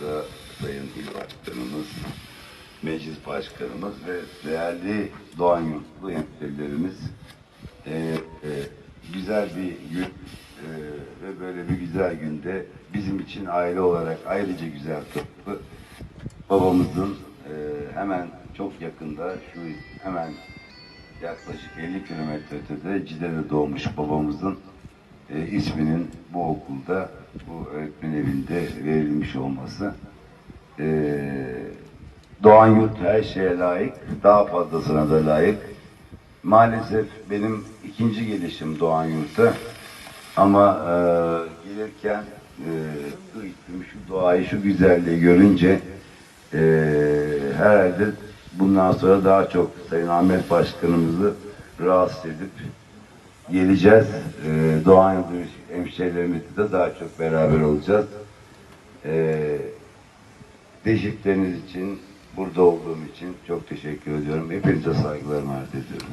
burada Sayın İl Başkanımız, Meclis Başkanımız ve değerli Doğan Yurtlu hemşehrilerimiz e, e, güzel bir gün e, ve böyle bir güzel günde bizim için aile olarak ayrıca güzel tıpkı babamızın e, hemen çok yakında şu hemen yaklaşık 50 kilometre ötede Cide'de doğmuş babamızın e, isminin bu okulda, bu öğretmen evinde verilmiş olması. E, Doğan Yurt her şeye layık, daha fazlasına da layık. Maalesef benim ikinci gelişim Doğan Yurt'a ama e, gelirken e, şu doğayı, şu güzelliği görünce e, herhalde bundan sonra daha çok Sayın Ahmet Başkanımızı rahatsız edip geleceğiz. E, Doğan Yurdu hemşehrilerimizle de daha çok beraber olacağız. E, teşvikleriniz için, burada olduğum için çok teşekkür ediyorum. Hepinize saygılarımı arz ediyorum.